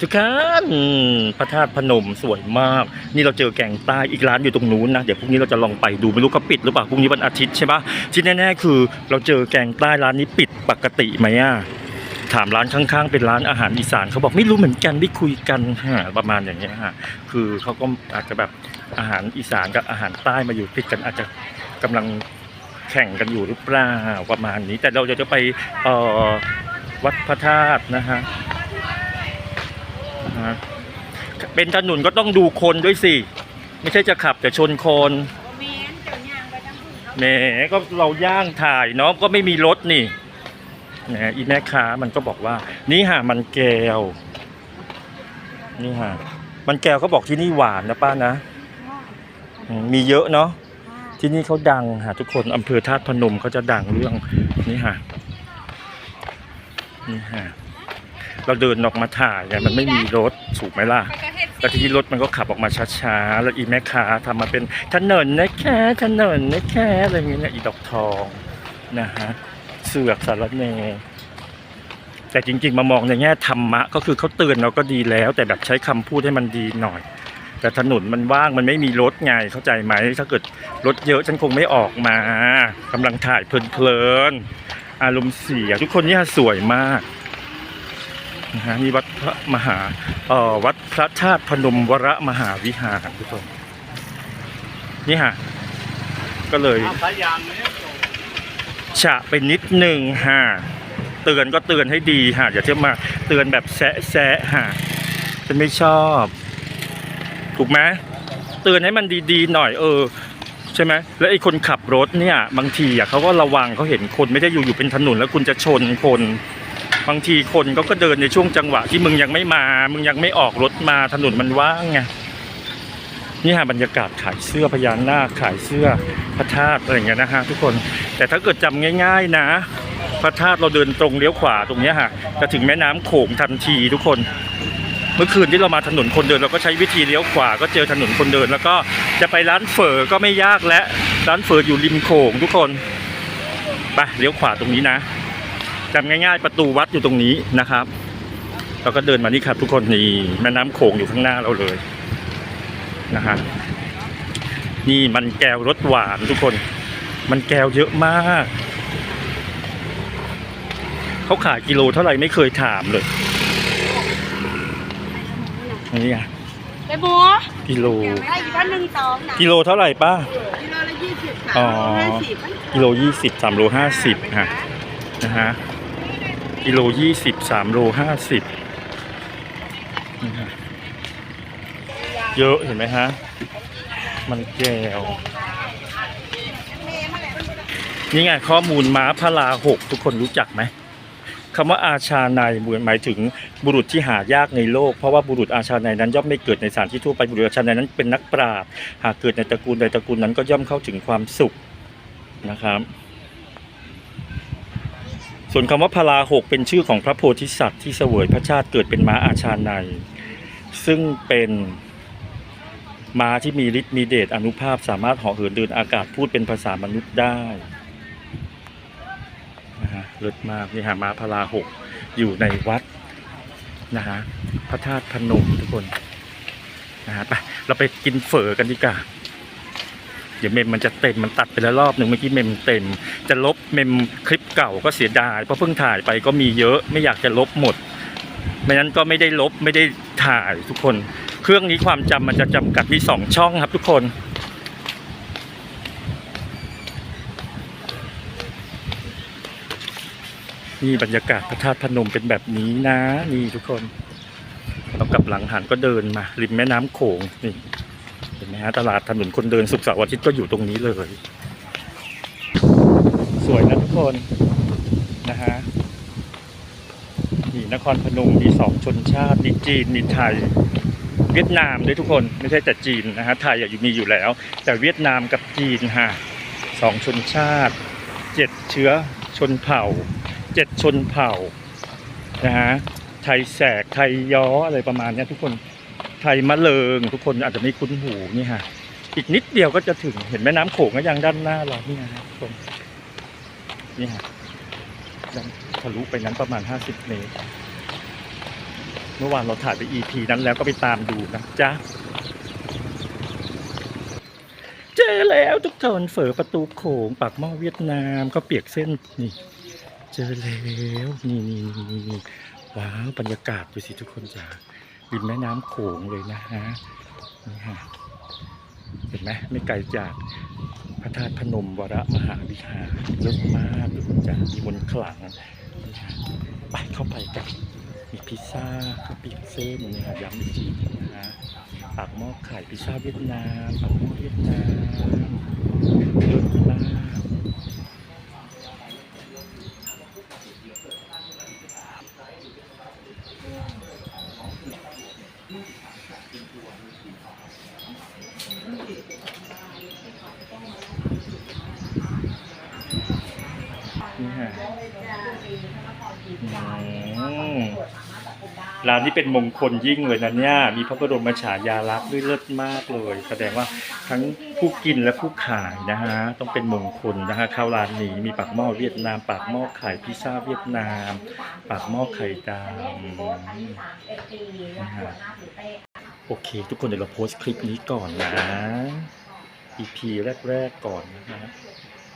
ทุกคนพระธาตุพนมสวยมาก นี่เราเจอแกงใต้อีกร้านอยู่ตรงนู้นนะ เดี๋ยวพรุ่งนี้เราจะลองไปดูไม่รู้เขาปิดหรือเปล่าพรุ่งนี้วันอาทิตย์ใช่ปะที่แน่ๆคือ เราเจอแกงใต้ร้านนี้ปิดปกติไหมอะถามร้านข้างๆ เป็นร้านอาหารอีสานเขาบอกไม่รู้เหมือนกันไม่คุยกันฮะประมาณอย่างเงี้ยฮะคือเขาก็อาจจะแบบอาหารอีสานกับอาหารใต้มาอยู่ติดกันอาจจะกำลังแข่งกันอยู่หรือเปล่าประมาณนี้ แต่เราจะไปเอ่อวัดพระธาตุนะฮะ นะฮะเป็นถนนก็ต้องดูคนด้วยสิ ไม่ใช่จะขับแต่ชนคนแม่นเจ้าย่างไปทั้งพุ่นเขาแหมก็เราย่างถ่ายเนาะก็ไม่มีรถนี่แหมอีแม่ค้ามันก็บอกว่า นี่ฮะมันแก้ว นี่ฮะมันแก้วเขาบอกที่นี่หวานนะป้านะอืมมีเยอะเนาะ ที่นี่เขาดังฮะทุกคนอำเภอธาตุพนมเขาจะดังเรื่องนี่ฮะนี่ฮะ เราเดินออกมาถ่ายเนี่ยมันไม่มีรถถูกไหมล่ะไปกระเฮ็ดแล้วทีนี้รถมันก็ขับออกมาช้าๆแล้วอีแม่ค้าทำมาเป็นถนนนะแค่ถนนนะแค่อะไรอย่างเงี้ยอีดอกทองนะฮะเสือกสารเนแต่จริงๆมามองในแง่ธรรมะก็คือเขาเตือนเราก็ดีแล้ว แต่แบบใช้คำพูดให้มันดีหน่อย แต่ถนนมันว่างมันไม่มีรถไงเข้าใจไหมถ้าเกิดรถเยอะฉันคงไม่ออกมากำลังถ่ายเพลินๆอารมณ์เสียทุกคนเนี่ยสวยมาก นะฮะนี่วัดพระมหาเอ่อวัดพระธาตุพนมวรมหาวิหารทุกคนนี่ฮะก็เลยฉะไปนิดหนึ่งฮะเตือนก็เตือนให้ดีฮะอย่าเที่ยวมาเตือนแบบแซะแซะฮะฉันไม่ชอบ ถูกไหมเตือนให้มันดีๆหน่อยเออใช่ไหมแล้วไอ้คนขับรถเนี่ย บางทีอะเขาก็ระวังเขาเห็นคนไม่ได้อยู่อยู่เป็นถนนแล้วคุณจะชนคน บางทีคนเขาก็เดินในช่วงจังหวะที่มึงยังไม่มา มึงยังไม่ออกรถมาถนนมันว่างไงนี่ฮะบรรยากาศขายเสื้อพญานาคขายเสื้อพระธาตุอะไรอย่างเงี้ยนะฮะทุกคนแต่ถ้าเกิดจำง่าย ๆนะ พระธาตุเราเดินตรงเลี้ยวขวาตรงเนี้ยฮะจะถึงแม่น้ำโขงทันทีทุกคน เมื่อคืนที่เรามาถนนคนเดินเราก็ใช้วิธีเลี้ยวขวาก็เจอถนนคนเดิน แล้วก็จะไปร้านเฝอก็ไม่ยากและร้านเฝออยู่ริมโขงทุกคนไปเลี้ยวขวาตรงนี้นะ จำง่าย ๆ ประตูวัดอยู่ตรงนี้นะครับเราก็เดินมานี่ครับทุกคนนี่แม่น้ำโขงอยู่ข้างหน้าเราเลยนะฮะนี่มันแก้วรสหวานทุกคน มันแก้วเยอะมากเขาขายกิโลเท่าไหร่ไม่เคยถามเลยนี่ไงไปบัวกิโลได้อีกพันหนึ่งสองนะกิโลเท่าไหร่ป้ากิโลละยี่สิบอ๋สาอมห้าสิบกิโลยี่สิบสามโลห้าสิบฮะนะฮะ กิโลยี่สิบสามโลห้าสิบเยอะเห็นไหมฮะ มันแก้ว นี่ไงข้อมูลม้าพลาหกทุกคนรู้จักไหมคำว่าอาชาในหมายถึงบุรุษที่หายากในโลก เพราะว่าบุรุษอาชาในนั้นย่อมไม่เกิดในสถานที่ทั่วไปบุรุษอาชาในนั้นเป็นนักปราชญ์หากเกิดในตระกูลใดตระกูลนั้นก็ย่อมเข้าถึงความสุขนะครับ ส่วนคำว่าพลาหกเป็นชื่อของพระโพธิสัตว์ที่เสวยพระชาติเกิดเป็นม้าอาชาในซึ่งเป็นม้าที่มีฤทธิ์มีเดชอนุภาพสามารถเหาะเหินเดินอากาศพูดเป็นภาษามนุษย์ได้นะฮะเลิศมากนี่ฮะม้าพลาหกอยู่ในวัดนะฮะพระธาตุพนมทุกคนนะฮะไปเราไปกินเฝอกันดีกว่า เดี๋ยวเมมมันจะเต็มมันตัดไปแล้วรอบหนึ่งเมื่อกี้เมมเต็ม จะลบเมมคลิปเก่าก็เสียดายเพราะเพิ่งถ่ายไปก็มีเยอะไม่อยากจะลบหมดไม่นั้นก็ไม่ได้ลบไม่ได้ถ่ายทุกคน เครื่องนี้ความจำมันจะจำกัดมีสองช่องครับทุกคนนี่บรรยากาศพระธาตุพนมเป็นแบบนี้นะ นี่ทุกคนเรากลับหลังหันก็เดินมา ริมแม่น้ำโขงนี่ เห็นไหมฮะตลาดถนนคนเดินสุขสาร์อาทิตย์ก็อยู่ตรงนี้เลย สวยนะทุกคนนะฮะนี่นครพนมมีสองชนชาติมีจีนมีไทย เวียดนามด้วยทุกคนไม่ใช่แต่จีนนะฮะไทยอยู่มีอยู่แล้ว แต่เวียดนามกับจีนฮะสองชนชาติเจ็ดเชื้อชนเผ่าเจ็ดชนเผ่านะฮะไทยแสกไทยย้ออะไรประมาณนี้ทุกคน ไทยมะเริง ทุกคนอาจจะไม่คุ้นหูนี่ฮะอีกนิดเดียวก็จะถึงเห็นแม่น้ำโขงก็ยังด้านหน้าเรานี่ฮะทุกคนนี่ฮะยังทะลุไปนั้นประมาณ 50 เมตร เมื่อวานเราถ่ายไป EP นั้นแล้วก็ไปตามดูนะจ๊ะ เจอแล้วทุกคนเฝอประตูโขงปากหม้อเวียดนามก็เปียกเส้นนี่ เจอแล้ว นี่นี่นี่นี่นี่ว้าว บรรยากาศดูสิทุกคนจ้า ริมแม่น้ำโขงเลยนะฮะนี่ฮะเห็นไหมไม่ไกลจากพระธาตุพนมวรมหาวิหารเลิศมากเลยจ้ามีบนขลังไปเข้าไปกันมีพิซซ่าข้าวปียกเส้นนี่ฮะย้ำอีกทีนะฮะปากหม้อไข่พิซซ่าเวียดนามปากหม้อเวียดนามเลิศมาก นี่ฮะอืมร้านนี้เป็นมงคลยิ่งเลยนะเนี่ย มีพระบรมฉายาลักษณ์ด้วยเลิศมากเลย แสดงว่าทั้งผู้กินและผู้ขายนะฮะ ต้องเป็นมงคลนะฮะเข้าร้านนี้มีปากหม้อเวียดนาม ปากหม้อไข่พิซซ่าเวียดนาม ปากหม้อไข่ดาวนะฮะ โอเค ทุกคนเดี๋ยวเราโพสต์คลิปนี้ก่อนนะ EP แรก ๆ ก่อนนะฮะ